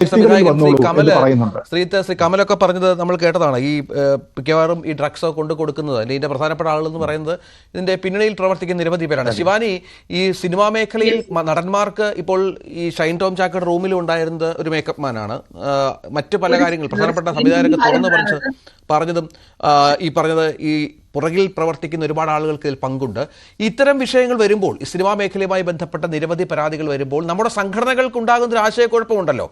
കമൽ പറയുന്നുണ്ട്. ശ്രീ ശ്രീ കമലൊക്കെ പറഞ്ഞത് നമ്മൾ കേട്ടതാണ്. ഈ മിക്കവാറും ഈ ഡ്രഗ്സ് കൊണ്ട് കൊടുക്കുന്നത്. അല്ലെങ്കിൽ ഇതിന്റെ പ്രധാനപ്പെട്ട ആളുകൾ എന്ന് പറയുന്നത് ഇതിന്റെ പിന്നണിയിൽ പ്രവർത്തിക്കുന്ന നിരവധി പേരാണ്. ശിവാനി ഈ സിനിമാ മേഖലയിൽ നടന്മാർക്ക് ഇപ്പോൾ ഈ ഷൈൻ ടോം ചാക്കയുടെ റൂമിൽ ഉണ്ടായിരുന്നത് ഒരു മേക്കപ്പ് മാനാണ് മറ്റു പല കാര്യങ്ങൾ പ്രധാനപ്പെട്ട സംവിധായകരൊക്കെ തുറന്നു പറഞ്ഞത് പറഞ്ഞതും ഈ പറഞ്ഞത് ഈ പുറകിൽ പ്രവർത്തിക്കുന്ന ഒരുപാട് ആളുകൾക്ക് ഇതിൽ പങ്കുണ്ട്. ഇത്തരം വിഷയങ്ങൾ വരുമ്പോൾ ഈ സിനിമാ മേഖലയുമായി ബന്ധപ്പെട്ട നിരവധി പരാതികൾ വരുമ്പോൾ നമ്മുടെ സംഘടനകൾക്ക് ഉണ്ടാകുന്ന ഒരു ആശയക്കുഴപ്പമുണ്ടല്ലോ.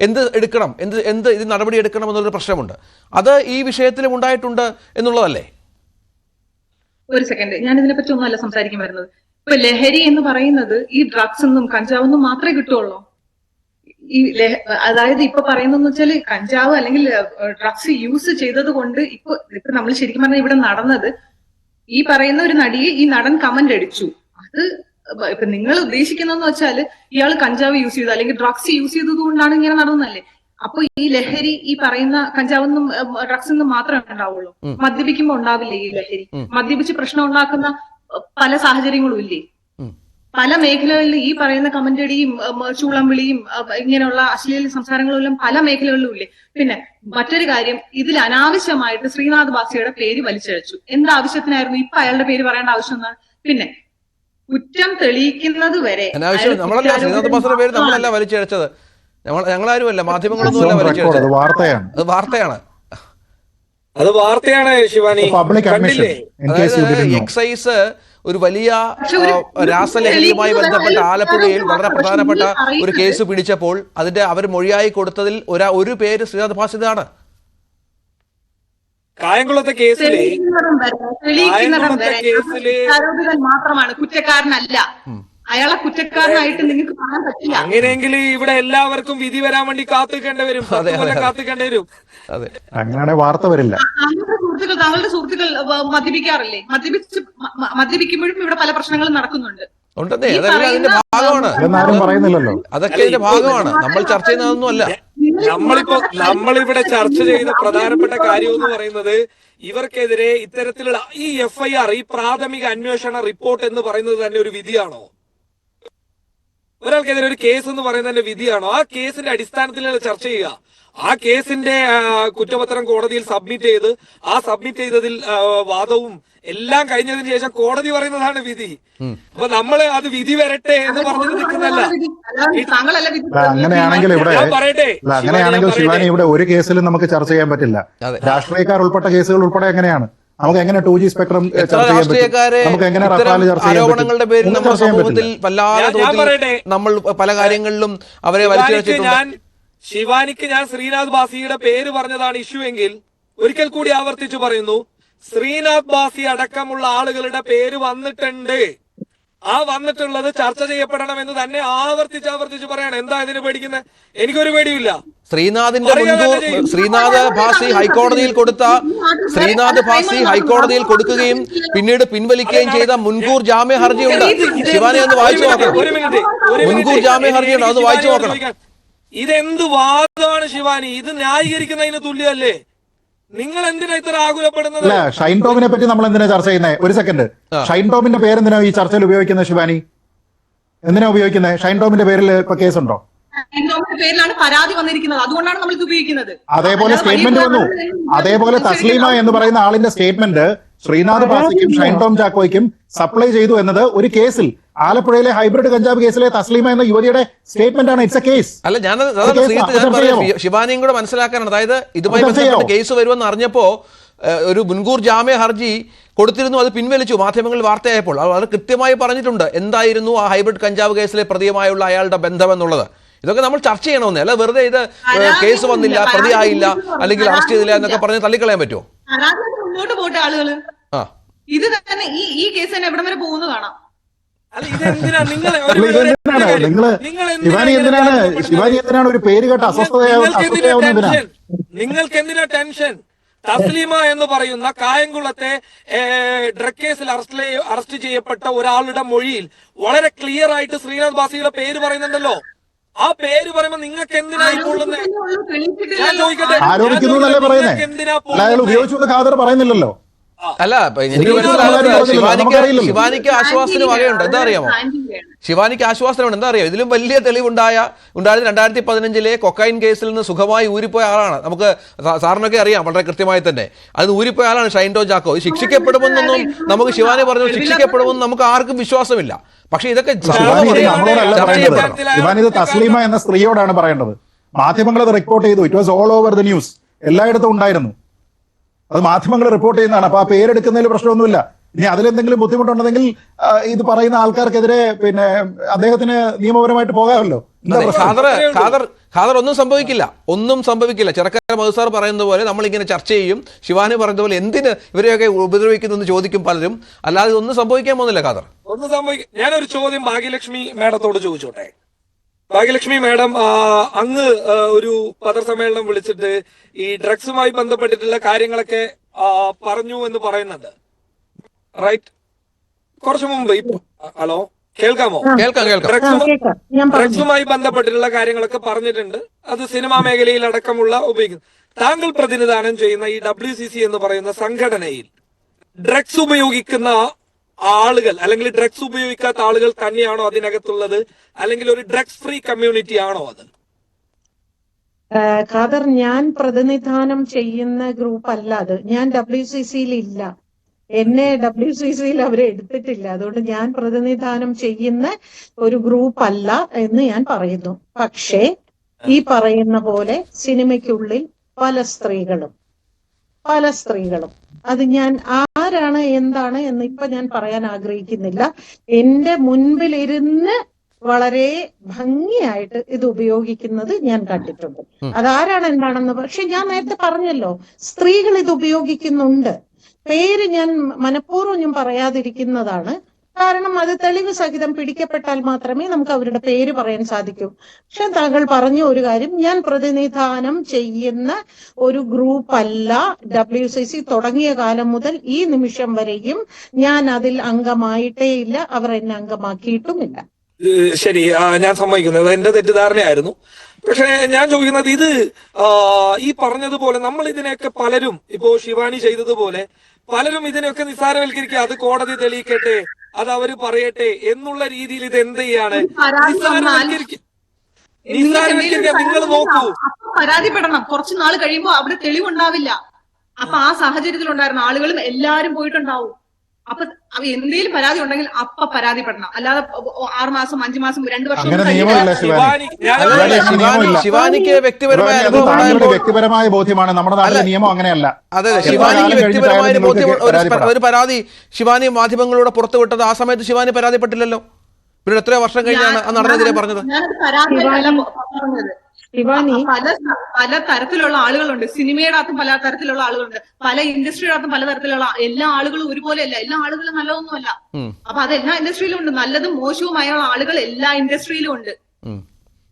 എന്ത് എടുക്കണം? എന്ത് എന്ത് ഇത് നടപടി എടുക്കണം എന്നൊരു പ്രശ്നമുണ്ട്. അത് ഈ വിഷയത്തിലും ഉണ്ടായിട്ടുണ്ട് എന്നുള്ളതല്ലേ? ഒരു സെക്കൻഡ് ഞാൻ ഇതിനെ പറ്റി ഒന്നുമല്ല സംസാരിക്കാൻ വരുന്നത്. ഇപ്പൊ ലഹരി എന്ന് പറയുന്നത് ഈ ഡ്രഗ്സ് എന്നും കഞ്ചാവെന്നും മാത്രമേ കിട്ടുള്ളൂ ഈ അതായത് ഇപ്പൊ പറയുന്നതെന്ന് വെച്ചാൽ കഞ്ചാവ് അല്ലെങ്കിൽ ഡ്രഗ്സ് യൂസ് ചെയ്തത് കൊണ്ട് ഇപ്പൊ ഇപ്പൊ നമ്മൾ ശരിക്കും പറഞ്ഞാൽ ഇവിടെ നടന്നത് ഈ പറയുന്ന ഒരു നടിയെ ഈ നടൻ കമന്റ് അടിച്ചു. അത് ഇപ്പൊ നിങ്ങൾ ഉദ്ദേശിക്കുന്നതെന്ന് വെച്ചാൽ ഇയാൾ കഞ്ചാവ് യൂസ് ചെയ്തു അല്ലെങ്കിൽ ഡ്രഗ്സ് യൂസ് ചെയ്തത് കൊണ്ടാണ് ഇങ്ങനെ നടന്നതല്ലേ? അപ്പൊ ഈ ലഹരി ഈ പറയുന്ന കഞ്ചാവെന്നും ഡ്രഗ്സ് നിന്നും മാത്രമേ ഉണ്ടാവുള്ളൂ. മദ്യപിക്കുമ്പോ ഉണ്ടാവില്ലേ ഈ ലഹരി? മദ്യപിച്ച് പ്രശ്നം ഉണ്ടാക്കുന്ന പല സാഹചര്യങ്ങളും ഇല്ലേ. പല മേഖലകളിലും ഈ പറയുന്ന കമന്റടിയും ചൂളം വിളിയും ഇങ്ങനെയുള്ള അശ്ലീല സംസാരങ്ങളെല്ലാം പല മേഖലകളിലും ഇല്ലേ? പിന്നെ മറ്റൊരു കാര്യം ഇതിൽ അനാവശ്യമായിട്ട് ശ്രീനാഥ് ബാസിയുടെ പേര് വലിച്ചഴച്ചു. എന്താവശ്യത്തിനായിരുന്നു ഇപ്പൊ അയാളുടെ പേര് പറയേണ്ട ആവശ്യം എന്താണ്? പിന്നെ കുറ്റം തെളിയിക്കുന്നത് വരെ നമ്മളല്ല ശ്രീനാഥ് പേര് നമ്മളല്ല വലിച്ചഴച്ചത്. നമ്മൾ ഞങ്ങളാരുമല്ല മാധ്യമങ്ങളൊന്നും അല്ല അത് വലിച്ചഴച്ചത്. വാർത്തയാണ്. അത് വാർത്തയാണ്. അത് വാർത്തയാണ് ശിവാനി കണ്ടില്ലേ? അതായത് എക്സൈസ് ഒരു വലിയ രാസലഹരിയുമായി ബന്ധപ്പെട്ട ആലപ്പുഴയിൽ വളരെ പ്രധാനപ്പെട്ട ഒരു കേസ് പിടിച്ചപ്പോൾ അതിന്റെ അവർ മൊഴിയായി കൊടുത്തതിൽ ഒരാ ഒരു പേര് ശ്രീനാഥ് ഭാസിതാണ് കായംകുളത്തെ കേസിലെ മാത്രമാണ് കുറ്റക്കാരനല്ല. അയാളെ കുറ്റക്കാരനായിട്ട് നിങ്ങൾക്ക് കാണാൻ പറ്റില്ല. അങ്ങനെയെങ്കിൽ ഇവിടെ എല്ലാവർക്കും വിധി വരാൻ വേണ്ടി കാത്തിക്കേണ്ടി വരും. കാത്തിക്കേണ്ടി വരും. അതെ. അങ്ങനെ വാർത്ത വരില്ല. താങ്കളുടെ സുഹൃത്തുക്കൾ താങ്കളുടെ സുഹൃത്തുക്കൾ മദ്യപിക്കാറില്ലേ? മദ്യപിച്ച് മദ്യപിക്കുമ്പോഴും ഇവിടെ പല പ്രശ്നങ്ങളും നടക്കുന്നുണ്ട്. ഉണ്ടെന്നേ. ഈ അതെല്ലാം അതിന്റെ ഭാഗമാണ്. എന്നാരും പറയുന്നില്ലല്ലോ. അതൊക്കെ ഇതിന്റെ ഭാഗമാണ്. നമ്മൾ ചർച്ച ചെയ്യുന്നതൊന്നും അല്ല. നമ്മളിപ്പോ നമ്മളിവിടെ ചർച്ച ചെയ്ത പ്രധാനപ്പെട്ട കാര്യം എന്ന് പറയുന്നത് ഇവർക്കെതിരെ ഇത്തരത്തിലുള്ള ഈ എഫ്ഐആർ ഈ പ്രാഥമിക അന്വേഷണ റിപ്പോർട്ട് എന്ന് പറയുന്നത് തന്നെ ഒരു വിധിയാണോ? ഒരാൾക്കെതിരെ ഒരു കേസ് എന്ന് പറയുന്നതിന്റെ വിധിയാണോ? ആ കേസിന്റെ അടിസ്ഥാനത്തിലാണ് ചർച്ച ചെയ്യുക. ആ കേസിന്റെ കുറ്റപത്രം കോടതിയിൽ സബ്മിറ്റ് ചെയ്ത് ആ സബ്മിറ്റ് ചെയ്തതിൽ വാദവും എല്ലാം കഴിഞ്ഞതിന് ശേഷം കോടതി പറയുന്നതാണ് വിധി. അപ്പൊ നമ്മൾ അത് വിധി വരട്ടെ എന്ന് പറഞ്ഞിട്ട് നിൽക്കുന്നല്ല അങ്ങനെയാണെങ്കിൽ ഇവിടെ അങ്ങനെയാണെങ്കിൽ ശിവാനി ഇവിടെ ഒരു കേസിലും നമുക്ക് ചർച്ച ചെയ്യാൻ പറ്റില്ല. രാഷ്ട്രീയക്കാർ ഉൾപ്പെട്ട കേസുകൾ ഉൾപ്പെടെ എങ്ങനെയാണ്? നമുക്ക് എങ്ങനെ ടു ജി സ്പെക്ട്രം ചർച്ച ചെയ്യാൻ പറ്റും? നമുക്ക് എങ്ങനെ ഇത്തരം റഫാൽ ചർച്ച ചെയ്യാൻ ആരോപണങ്ങളുടെ പേരിൽ പറ്റും നമ്മുടെ സമൂഹത്തിൽ വല്ലാതെ തോതിൽ നമ്മൾ പല കാര്യങ്ങളിലും അവരെ ഞാൻ ശിവാനിക്ക് ഞാൻ ശ്രീനാഥ് ബാസിയുടെ പേര് പറഞ്ഞതാണ് ഇഷ്യൂ എങ്കിൽ ഒരിക്കൽ കൂടി ആവർത്തിച്ചു പറയുന്നു. ശ്രീനാഥ് ബാസി അടക്കമുള്ള ആളുകളുടെ പേര് വന്നിട്ടുണ്ട്. ആ വന്നിട്ടുള്ളത് ചർച്ച ചെയ്യപ്പെടണം എന്ന് തന്നെ ആവർത്തിച്ച് ആവർത്തിച്ച് പറയാണ്. എന്താ ഇതിന് പേടിക്കുന്നത് എനിക്കൊരു പേടിയില്ല ശ്രീനാഥിന്റെ മുൻകൂർ ശ്രീനാഥ് ഭാസി ഹൈക്കോടതിയിൽ കൊടുത്ത ശ്രീനാഥ് ഭാസി ഹൈക്കോടതിയിൽ കൊടുക്കുകയും പിന്നീട് പിൻവലിക്കുകയും ചെയ്ത മുൻകൂർ ജാമ്യ ഹർജിയുണ്ട് ശിവാനി ഒന്ന് വായിച്ചു നോക്കണം. മുൻകൂർ. ജാമ്യ ഹർജിയുണ്ട് അത് വായിച്ചു നോക്കണം. ഇതെന്ത് വാദമാണ് ശിവാനി? ഇത് ന്യായീകരിക്കുന്നതിന് തുല്യമല്ലേ നിങ്ങൾ എന്തിനാ ഇത്ര ആകുലപ്പെടുന്നത്? അല്ല ഷൈൻ ടോമിനെ പറ്റി നമ്മൾ എന്തിനാ ചർച്ച ചെയ്യുന്നത് ഒരു സെക്കൻഡ് ഷൈൻ ടോമിന്റെ പേര് എന്തിനാ ഈ ചർച്ചയിൽ ഉപയോഗിക്കുന്നത് ശിവാനി? എന്തിനാ ഉപയോഗിക്കുന്നത് ഷൈൻ ടോമിന്റെ പേരിൽ ഇപ്പൊ കേസുണ്ടോ? പേരിലാണ് പരാതി വന്നിരിക്കുന്നത്. അതുകൊണ്ടാണ് നമ്മൾ ഇത് ഉപയോഗിക്കുന്നത്. അതേപോലെ സ്റ്റേറ്റ്മെന്റ് വന്നു. അതേപോലെ തസ്ലീമ എന്ന് പറയുന്ന ആളിന്റെ സ്റ്റേറ്റ്മെന്റ് ശ്രീനാഥ് പാസിക്കും ഷൈൻ ടോം ചാക്കോയ്ക്കും സപ്ലൈ ചെയ്തു എന്നത് ഒരു കേസിൽ. ആലപ്പുഴയിലെ ഹൈബ്രിഡ് കഞ്ചാവ് കേസിലെ തസ്ലീമ എന്ന യുവതിയുടെ സ്റ്റേറ്റ്മെന്റ് ആണ്. ഇറ്റ്സ് എ കേസ് അല്ല ഞാൻ ശിവാനിയും കൂടെ മനസ്സിലാക്കാനാണ്. അതായത് ഇതുമായി ബന്ധപ്പെട്ട്? കേസ് വരുമെന്ന് അറിഞ്ഞപ്പോ ഒരു മുൻകൂർ ജാമ്യ ഹർജി കൊടുത്തിരുന്നു അത് പിൻവലിച്ചു. മാധ്യമങ്ങളിൽ വാർത്തയായപ്പോൾ അത് വളരെ കൃത്യമായി പറഞ്ഞിട്ടുണ്ട്. എന്തായിരുന്നു ആ ഹൈബ്രിഡ് കഞ്ചാവ് കേസിലെ പ്രതിയുമായുള്ള അയാളുടെ ബന്ധം എന്നുള്ളത്. ഇതൊക്കെ നമ്മൾ ചർച്ച ചെയ്യണമെന്നേ. അല്ല വെറുതെ ഇത് കേസ് വന്നില്ല പ്രതിയായില്ല അല്ലെങ്കിൽ അറസ്റ്റ് ചെയ്തില്ല എന്നൊക്കെ പറഞ്ഞ് തള്ളിക്കളയാൻ പറ്റുമോ? മുന്നോട്ട് പോട്ടെ ഇത് തന്നെ ഈ ഈ കേസ് തന്നെ എവിടം വരെ പോകുന്നു കാണാം. നിങ്ങൾ ശിവാനി എന്തിനാണ്? ശിവാനി എന്തിനാണ് ഒരു പേര് കേട്ട അസ്വസ്ഥതയാവുന്ന നിങ്ങൾക്ക് എന്തിനാ ടെൻഷൻ? തസ്ലീമ എന്ന് പറയുന്ന കായംകുളത്തെ ഡ്രഗ് കേസിൽ അറസ്റ്റ് അറസ്റ്റ് ചെയ്യപ്പെട്ട ഒരാളുടെ മൊഴിയിൽ വളരെ ക്ലിയർ ആയിട്ട് ശ്രീനാഥ് ബാസിയുടെ പേര് പറയുന്നുണ്ടല്ലോ. ആ പേര് പറയുമ്പോ നിങ്ങൾക്ക് എന്തിനായി കൊള്ളുന്നത് ഞാൻ ചോദിക്കട്ടെ? എന്തിനാ അല്ല അയാൾ പൊള്ളുന്നേ? ഉപയോഗിച്ചു എന്ന് ഖാദർ പറയുന്നില്ലല്ലോ. അല്ല എനിക്ക് ശിവാനിക്ക് ശിവാനിക്ക് ആശ്വാസത്തിന് വകയുണ്ട്. എന്താ അറിയാമോ? ശിവാനിക്ക് ആശ്വാസനമുണ്ട് എന്താ അറിയാം ഇതിലും വലിയ തെളിവുണ്ടായ ഉണ്ടായത് രണ്ടായിരത്തി പതിനഞ്ചിലെ കൊക്കൈൻ കേസിൽ നിന്ന് സുഖമായി ഊരിപ്പോയ ആളാണ്. നമുക്ക് സാറിനൊക്കെ അറിയാം. വളരെ കൃത്യമായി തന്നെ. അത് ഊരിപ്പോയ ആളാണ് ഷൈൻഡോ ജാക്കോ ശിക്ഷിക്കപ്പെടുമെന്നൊന്നും നമുക്ക് ശിവാനി പറഞ്ഞു ശിക്ഷിക്കപ്പെടുമെന്ന് നമുക്ക് ആർക്കും വിശ്വാസമില്ല. പക്ഷെ ഇതൊക്കെ തസ്ലീമ എന്ന സ്ത്രീയോടാണ് പറയേണ്ടത്. മാധ്യമങ്ങൾ റിപ്പോർട്ട് ചെയ്തു. It was all over the news എല്ലായിടത്തും ഉണ്ടായിരുന്നു. അത് മാധ്യമങ്ങൾ റിപ്പോർട്ട് ചെയ്യുന്നതാണ്. അപ്പൊ ആ പേരെടുക്കുന്നതിൽ പ്രശ്നമൊന്നുമില്ല. ഇനി അതിലെന്തെങ്കിലും ബുദ്ധിമുട്ടുണ്ടെങ്കിൽ ഇത് പറയുന്ന ആൾക്കാർക്കെതിരെ പിന്നെ അദ്ദേഹത്തിന് നിയമപരമായിട്ട് പോകാമല്ലോ. ഖാദർ ഒന്നും സംഭവിക്കില്ല. ഒന്നും സംഭവിക്കില്ല. ചെറുക്കര മധുസാർ പറയുന്നത് പോലെ നമ്മളിങ്ങനെ ചർച്ച ചെയ്യും. ശിവാനി പറയുന്ന പോലെ എന്തിന് ഇവരെയൊക്കെ ഉപദ്രവിക്കുന്നു എന്ന് ചോദിക്കും പലരും. അല്ലാതെ ഒന്നും സംഭവിക്കാൻ പോകുന്നില്ല ഖാദർ. ഒന്നും സംഭവിക്കും ഞാനൊരു ചോദ്യം ഭാഗ്യലക്ഷ്മി മേഡത്തോട് ചോദിച്ചോട്ടെ? ഭാഗ്യലക്ഷ്മി മാഡം അങ്ങ് ഒരു പത്രസമ്മേളനം വിളിച്ചിട്ട് ഈ ഡ്രഗ്സുമായി ബന്ധപ്പെട്ടിട്ടുള്ള കാര്യങ്ങളൊക്കെ പറഞ്ഞു എന്ന് പറയുന്നുണ്ട്. റൈറ്റ്? കുറച്ചു മുമ്പ് ഹലോ കേൾക്കാമോ? ഡ്രഗ്സുമായി ബന്ധപ്പെട്ടിട്ടുള്ള കാര്യങ്ങളൊക്കെ പറഞ്ഞിട്ടുണ്ട്. അത് സിനിമാ മേഖലയിൽ അടക്കമുള്ള ഉപയോഗിക്കുന്നു താങ്കൾ പ്രതിനിധാനം ചെയ്യുന്ന ഈ ഡബ്ല്യു സി സി എന്ന് പറയുന്ന സംഘടനയിൽ ഡ്രഗ്സ് ഉപയോഗിക്കുന്ന ആളുകൾ അല്ലെങ്കിൽ ഡ്രഗ്സ് ഉപയോഗിക്കാത്ത ആളുകൾ തന്നെയാണോ അതിനകത്തുള്ളത്? അല്ലെങ്കിൽ ഒരു ഡ്രഗ്സ് ഫ്രീ കമ്മ്യൂണിറ്റി ആണോ അത്? ആ, ഖാദർ ഞാൻ പ്രതിനിധാനം ചെയ്യുന്ന ഗ്രൂപ്പ് അല്ല അത്. ഞാൻ ഡബ്ല്യു സി സിയിൽ ഇല്ല. എന്നെ ഡബ്ല്യു സി സിയിൽ അവർ എടുത്തിട്ടില്ല. അതുകൊണ്ട് ഞാൻ പ്രതിനിധാനം ചെയ്യുന്ന ഒരു ഗ്രൂപ്പ് അല്ല എന്ന് ഞാൻ പറയുന്നു. പക്ഷേ ഈ പറയുന്ന പോലെ സിനിമയ്ക്കുള്ളിൽ പല സ്ത്രീകളും പല സ്ത്രീകളും അത് ഞാൻ ആരാണ് എന്താണ് എന്ന് ഇപ്പൊ ഞാൻ പറയാൻ ആഗ്രഹിക്കുന്നില്ല. എന്റെ മുൻപിലിരുന്ന് വളരെ ഭംഗിയായിട്ട് ഇത് ഉപയോഗിക്കുന്നത് ഞാൻ കണ്ടിട്ടുണ്ട്. അതാരാണ് എന്താണെന്ന് പക്ഷെ ഞാൻ നേരത്തെ പറഞ്ഞല്ലോ സ്ത്രീകൾ ഇത് ഉപയോഗിക്കുന്നുണ്ട്. പേര് ഞാൻ മനഃപൂർവം ഞാൻ പറയാതിരിക്കുന്നതാണ്. കാരണം അത് തെളിവ് സഹിതം പിടിക്കപ്പെട്ടാൽ മാത്രമേ നമുക്ക് അവരുടെ പേര് പറയാൻ സാധിക്കൂ. പക്ഷെ താങ്കൾ പറഞ്ഞ ഒരു കാര്യം ഞാൻ പ്രതിനിധാനം ചെയ്യുന്ന ഒരു ഗ്രൂപ്പ് അല്ല ഡബ്ല്യു സി സി തുടങ്ങിയ കാലം മുതൽ ഈ നിമിഷം വരെയും ഞാൻ അതിൽ അംഗമായിട്ടേ ഇല്ല അവർ എന്നെ അംഗമാക്കിയിട്ടുമില്ല. ശരി ഞാൻ സമ്മതിക്കുന്നത്. എന്റെ തെറ്റിദ്ധാരണയായിരുന്നു. പക്ഷെ ഞാൻ ചോദിക്കുന്നത് ഇത് ഈ പറഞ്ഞതുപോലെ നമ്മൾ ഇതിനെയൊക്കെ പലരും ഇപ്പോ ശിവാനി ചെയ്തതുപോലെ പലരും ഇതിനെയൊക്കെ നിസ്സാരവൽക്കരിക്കുക. അത് കോടതി തെളിയിക്കട്ടെ അത് അവർ പറയട്ടെ എന്നുള്ള രീതിയിൽ ഇത് എന്ത് ചെയ്യാണ്? നിങ്ങൾ നോക്കൂ. പരാതിപ്പെടണം. കുറച്ചു നാൾ കഴിയുമ്പോ അവിടെ തെളിവുണ്ടാവില്ല. അപ്പൊ ആ സാഹചര്യത്തിൽ ഉണ്ടായിരുന്ന ആളുകളും എല്ലാരും പോയിട്ടുണ്ടാവും. അപ്പൊ അവ എന്തെങ്കിലും പരാതി ഉണ്ടെങ്കിൽ അപ്പ പരാതിപ്പെടണം. അല്ലാതെ ആറ് മാസം അഞ്ചു മാസം രണ്ടു വർഷം. ശിവാനിക്ക് വ്യക്തിപരമായ വ്യക്തിപരമായ ബോധ്യമാണ്. നമ്മുടെ നാട്ടിലെ നിയമം അങ്ങനെയല്ല. അതെ ശിവാനിക്ക് വ്യക്തിപരമായ ഒരു ബോധ്യം ഒരു പരാതി ശിവാനി മാധ്യമങ്ങളിലൂടെ പുറത്തുവിട്ടത് ആ സമയത്ത് ശിവാനി പരാതിപ്പെട്ടില്ലല്ലോ? പിന്നെ എത്രയോ വർഷം കഴിഞ്ഞാണ് പരാതിയല്ല പറഞ്ഞത്. ശിവാനി? പല പല തരത്തിലുള്ള ആളുകളുണ്ട്. സിനിമയുടെ അകത്തും പല തരത്തിലുള്ള ആളുകളുണ്ട്. പല ഇൻഡസ്ട്രിയുടെ അകത്തും പല തരത്തിലുള്ള എല്ലാ ആളുകളും ഒരുപോലെയല്ല. എല്ലാ ആളുകളും നല്ലതൊന്നുമല്ല. അപ്പൊ അത് എല്ലാ ഇൻഡസ്ട്രിയിലും ഉണ്ട്. നല്ലതും മോശവുമായ ആളുകൾ എല്ലാ ഇൻഡസ്ട്രിയിലും ഉണ്ട്.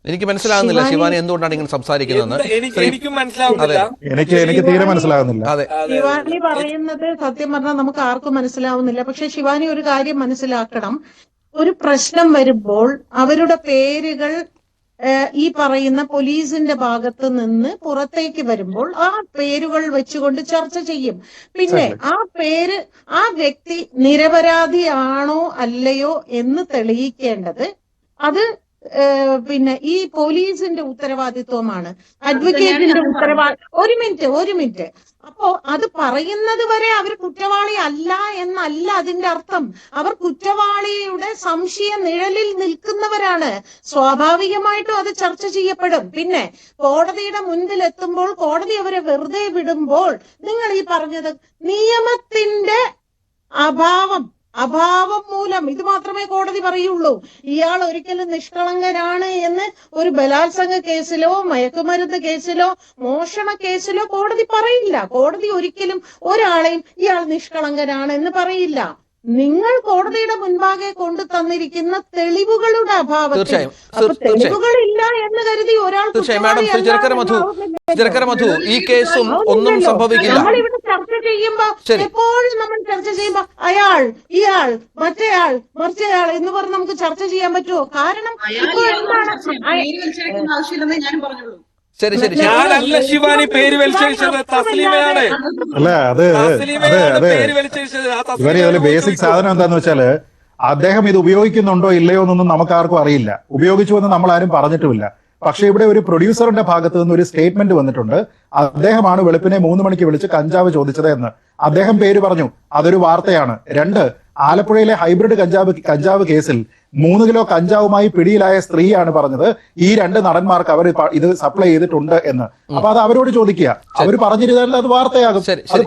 എനിക്ക് മനസ്സിലാകുന്നില്ല ശിവാനി- എന്തുകൊണ്ടാണ് ഇങ്ങനെ സംസാരിക്കുന്നത്? എനിക്ക് എനിക്കും മനസ്സിലാവുന്നില്ല. എനിക്ക് എനിക്ക് തീരെ മനസ്സിലാകുന്നില്ല. അതെ. ശിവാനി പറയുന്നത് സത്യം പറഞ്ഞാൽ നമുക്ക് ആർക്കും മനസ്സിലാവുന്നില്ല. പക്ഷെ ശിവാനി ഒരു കാര്യം മനസ്സിലാക്കണം. ഒരു പ്രശ്നം വരുമ്പോൾ അവരുടെ പേരുകൾ ഈ പറയുന്ന പോലീസിന്റെ ഭാഗത്ത് നിന്ന് പുറത്തേക്ക് വരുമ്പോൾ ആ പേരുകൾ വെച്ചുകൊണ്ട് ചർച്ച ചെയ്യും. പിന്നെ ആ പേര് ആ വ്യക്തി നിരപരാധിയാണോ അല്ലയോ എന്ന് തെളിയിക്കേണ്ടത് അത് പിന്നെ ഈ പോലീസിന്റെ ഉത്തരവാദിത്വമാണ്. അഡ്വക്കേറ്റിന്റെ ഉത്തരവാദിത്വം ഒരു മിനിറ്റ് ഒരു മിനിറ്റ്. അപ്പോ അത് പറയുന്നത് വരെ അവർ കുറ്റവാളി അല്ല എന്നല്ല അതിന്റെ അർത്ഥം. അവർ കുറ്റവാളിയുടെ സംശയ നിഴലിൽ നിൽക്കുന്നവരാണ്. സ്വാഭാവികമായിട്ടും അത് ചർച്ച ചെയ്യപ്പെടും. പിന്നെ കോടതിയുടെ മുൻപിൽ എത്തുമ്പോൾ കോടതി അവരെ വെറുതെ വിടുമ്പോൾ നിങ്ങൾ ഈ പറഞ്ഞത് നിയമത്തിന്റെ അഭാവം. അഭാവം മൂലം ഇത് മാത്രമേ കോടതി പറയുള്ളൂ. ഇയാൾ ഒരിക്കലും നിഷ്കളങ്കനാണ് എന്ന് ഒരു ബലാത്സംഗ കേസിലോ മയക്കുമരുന്ന് കേസിലോ മോഷണ കേസിലോ കോടതി പറയില്ല. കോടതി ഒരിക്കലും ഒരാളെയും ഇയാൾ നിഷ്കളങ്കനാണ് എന്ന് പറയില്ല. നിങ്ങൾ കോടതിയുടെ മുൻപാകെ കൊണ്ടു തന്നിരിക്കുന്ന തെളിവുകളുടെ അഭാവത്തിൽ. തീർച്ചയായും. തെളിവുകളില്ല എന്ന് കരുതി ഒരാൾ തീർച്ചയായും. മധു ഈ കേസും ഒന്നും. സംഭവിക്കില്ല. നമ്മളിവിടെ ചർച്ച ചെയ്യുമ്പോ എപ്പോഴും നമ്മൾ ചർച്ച ചെയ്യുമ്പോ അയാൾ ഇയാൾ മറ്റേയാൾ മറിച്ചയാൾ എന്ന് പറഞ്ഞ് നമുക്ക് ചർച്ച ചെയ്യാൻ പറ്റുമോ? കാരണം അയാൾ ഇപ്പൊ ഇയാൾ എന്താണ്? ആവശ്യമില്ലെന്ന് ഞാനും പറഞ്ഞുള്ളൂ. ശരി ശരി ഞാനല്ല ശിവാനി പേര് വലിച്ചഴിച്ചത് തസ്ലീമയാണ്. അല്ല അത് ഇവർ ബേസിക്. സാധനം എന്താന്ന് വെച്ചാൽ അദ്ദേഹം ഇത് ഉപയോഗിക്കുന്നുണ്ടോ ഇല്ലയോ എന്നൊന്നും നമുക്ക് ആർക്കും അറിയില്ല. ഉപയോഗിച്ചു എന്ന് നമ്മൾ ആരും പറഞ്ഞിട്ടുമില്ല. പക്ഷേ ഇവിടെ ഒരു പ്രൊഡ്യൂസറിന്റെ ഭാഗത്ത് നിന്ന് ഒരു സ്റ്റേറ്റ്മെന്റ് വന്നിട്ടുണ്ട്. അദ്ദേഹമാണ് വെളുപ്പിനെ മൂന്ന് മണിക്ക് വിളിച്ച് കഞ്ചാവ് ചോദിച്ചത് എന്ന്. അദ്ദേഹം പേര് പറഞ്ഞു. അതൊരു വാർത്തയാണ്. രണ്ട് ആലപ്പുഴയിലെ ഹൈബ്രിഡ് കഞ്ചാവ് കഞ്ചാവ് കേസിൽ മൂന്ന് കിലോ കഞ്ചാവുമായി പിടിയിലായ സ്ത്രീയാണ് പറഞ്ഞത്. ഈ രണ്ട് നടന്മാർക്ക് അവർ ഇത് സപ്ലൈ ചെയ്തിട്ടുണ്ട് എന്ന്. അപ്പൊ അത് അവരോട് ചോദിക്കുക. അവർ പറഞ്ഞിരുന്നാൽ അത് വാർത്തയാകും. അത്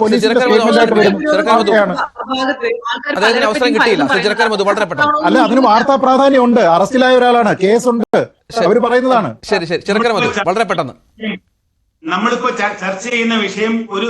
അല്ല അതിന് വാർത്താ പ്രാധാന്യം ഉണ്ട് അറസ്റ്റിലായ ഒരാളാണ്. കേസുണ്ട്. അവർ പറയുന്നതാണ്. ശരി ശരി. വളരെ പെട്ടെന്ന്. നമ്മളിപ്പോ ചർച്ച ചെയ്യുന്ന വിഷയം ഒരു